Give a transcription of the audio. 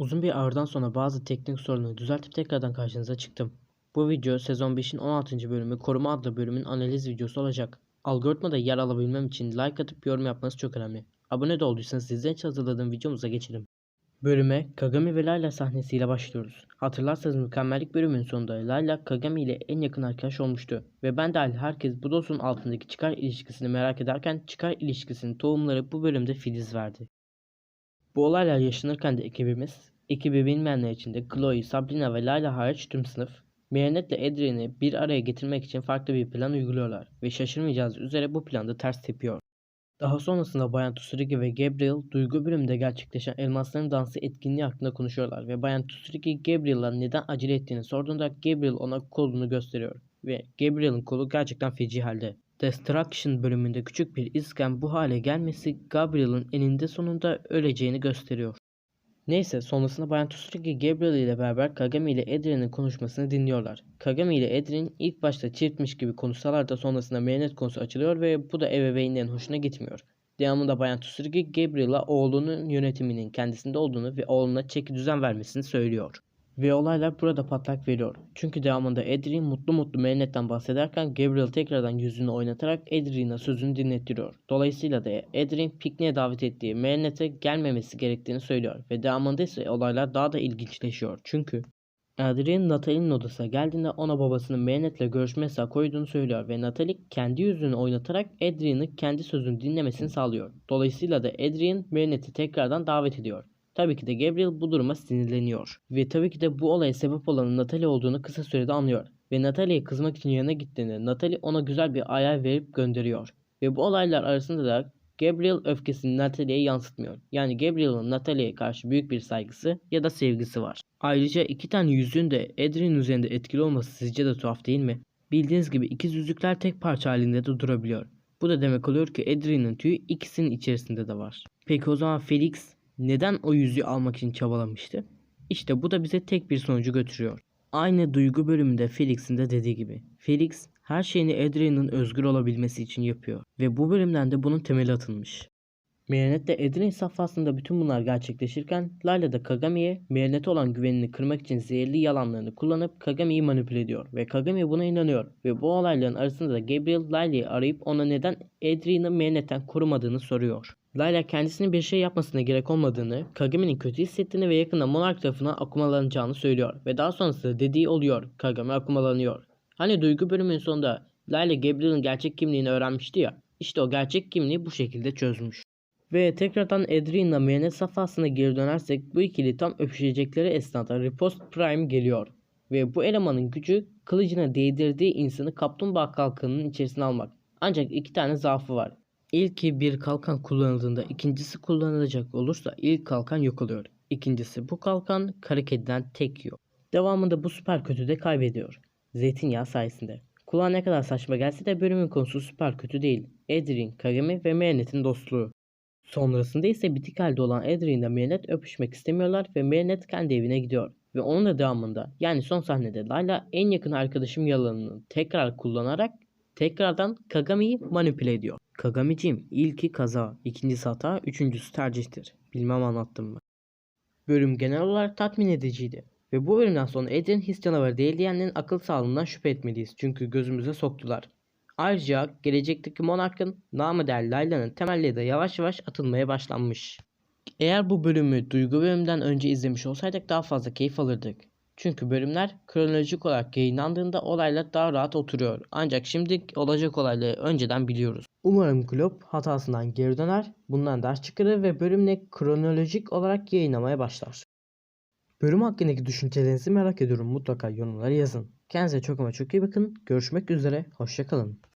Uzun bir aradan sonra bazı teknik sorunları düzeltip tekrardan karşınıza çıktım. Bu video sezon 5'in 16. bölümü Koruma adlı bölümün analiz videosu olacak. Algoritmada yer alabilmem için like atıp yorum yapmanız çok önemli. Abone de olduysanız sizden için hazırladığım videomuza geçelim. Bölüme Kagami ve Layla sahnesiyle başlıyoruz. Hatırlarsanız mükemmellik bölümünün sonunda Layla Kagami ile en yakın arkadaş olmuştu. Ve ben dahil herkes bu dostun altındaki çıkar ilişkisini merak ederken çıkar ilişkisinin tohumları bu bölümde filiz verdi. Bu olaylar yaşanırken de ekibimiz, ekibi bilmeyenler için de Chloe, Sabrina ve Layla hariç tüm sınıf, Marinette ile Adrian'i bir araya getirmek için farklı bir plan uyguluyorlar ve şaşırmayacağınız üzere bu planda ters tepiyor. Daha sonrasında Bayan Tsurigi ve Gabriel duygu bölümünde gerçekleşen elmasların dansı etkinliği hakkında konuşuyorlar ve Bayan Tsurigi Gabriel'a neden acele ettiğini sorduğunda Gabriel ona kolunu gösteriyor ve Gabriel'in kolu gerçekten feci halde. Destruction bölümünde küçük bir izken bu hale gelmesi Gabriel'in eninde sonunda öleceğini gösteriyor. Neyse sonrasında Bayan Tsurigi Gabriel ile beraber Kagami ile Adrian'ın konuşmasını dinliyorlar. Kagami ile Adrian ilk başta çiftmiş gibi konuşsalar da sonrasında Marinette konusu açılıyor ve bu da ebeveynlerin hoşuna gitmiyor. Devamında Bayan Tsurigi Gabriel'a oğlunun yönetiminin kendisinde olduğunu ve oğluna çeki düzen vermesini söylüyor. Ve olaylar burada patlak veriyor. Çünkü devamında Adrian mutlu mutlu Marinette'den bahsederken Gabriel tekrardan yüzünü oynatarak Adrian'a sözünü dinletiyor. Dolayısıyla da Adrian pikniğe davet ettiği Marinette'e gelmemesi gerektiğini söylüyor. Ve devamında ise olaylar daha da ilginçleşiyor. Çünkü Adrian Natalie'nin odasına geldiğinde ona babasının Marinette'le görüşme yasağı koyduğunu söylüyor ve Natalie kendi yüzünü oynatarak Adrian'ı kendi sözünü dinlemesini sağlıyor. Dolayısıyla da Adrian Marinette'i tekrardan davet ediyor. Tabii ki de Gabriel bu duruma sinirleniyor. Ve tabii ki de bu olaya sebep olanın Natalie olduğunu kısa sürede anlıyor. Ve Natalie'ye kızmak için yanına gittiğinde Natalie ona güzel bir ayar verip gönderiyor. Ve bu olaylar arasında da Gabriel öfkesini Natalie'ye yansıtmıyor. Yani Gabriel'ın Natalie'ye karşı büyük bir saygısı ya da sevgisi var. Ayrıca iki tane yüzüğün de Adrian üzerinde etkili olması sizce de tuhaf değil mi? Bildiğiniz gibi ikiz yüzükler tek parça halinde de durabiliyor. Bu da demek oluyor ki Adrian'ın tüyü ikisinin içerisinde de var. Peki o zaman Felix neden o yüzüğü almak için çabalamıştı? İşte bu da bize tek bir sonucu götürüyor. Aynı duygu bölümünde Felix'in de dediği gibi. Felix her şeyini Adrian'ın özgür olabilmesi için yapıyor. Ve bu bölümden de bunun temeli atılmış. Marinette Adrian safhasında bütün bunlar gerçekleşirken Layla da Kagami'ye Marinette olan güvenini kırmak için zehirli yalanlarını kullanıp Kagami'yi manipüle ediyor ve Kagami buna inanıyor ve bu olayların arasında da Gabriel Layla'yı arayıp ona neden Adrian'ı Marinette'den korumadığını soruyor. Layla kendisinin bir şey yapmasına gerek olmadığını, Kagami'nin kötü hissettiğini ve yakında Monarch tarafından akumalanacağını söylüyor ve daha sonrasında dediği oluyor Kagami akumalanıyor. Hani duygu bölümünün sonunda Layla Gabriel'in gerçek kimliğini öğrenmişti ya, işte o gerçek kimliği bu şekilde çözmüş. Ve tekrardan Adrian'la Marinette safhasına geri dönersek bu ikili tam öpüşecekleri esnada Riposte Prime geliyor. Ve bu elemanın gücü kılıcına değdirdiği insanı kaplumbağa kalkanının içerisine almak. Ancak iki tane zaafı var. İlki bir kalkan kullanıldığında ikincisi kullanılacak olursa ilk kalkan yok oluyor. İkincisi bu kalkan kara kediden tek yiyor. Devamında bu süper kötü de kaybediyor. Zeytinyağı sayesinde. Kulağa ne kadar saçma gelse de bölümün konusu süper kötü değil. Adrian, Kagami ve Marinette'in dostluğu. Sonrasında ise bitik halde olan Adrian ile Marinette öpüşmek istemiyorlar ve Marinette kendi evine gidiyor. Ve onun da devamında yani son sahnede Layla en yakın arkadaşım yalanını tekrar kullanarak tekrardan Kagami'yi manipüle ediyor. Kagamiciğim ilki kaza, ikincisi hata, üçüncüsü tercihtir. Bilmem anlattım mı? Bölüm genel olarak tatmin ediciydi. Ve bu bölümden sonra Adrian his canavarı değil diyenlerin akıl sağlığından şüphe etmeliyiz. Çünkü gözümüze soktular. Ayrıca gelecekteki monarkın namı değer Layla'nın temelleri de yavaş yavaş atılmaya başlanmış. Eğer bu bölümü duygu bölümünden önce izlemiş olsaydık daha fazla keyif alırdık. Çünkü bölümler kronolojik olarak yayınlandığında olaylar daha rahat oturuyor. Ancak şimdi olacak olayları önceden biliyoruz. Umarım Glob hatasından geri döner, bundan ders çıkarır ve bölümle kronolojik olarak yayınlamaya başlar. Bölüm hakkındaki düşüncelerinizi merak ediyorum. Mutlaka yorumlara yazın. Kendinize çok ama çok iyi bakın. Görüşmek üzere. Hoşçakalın.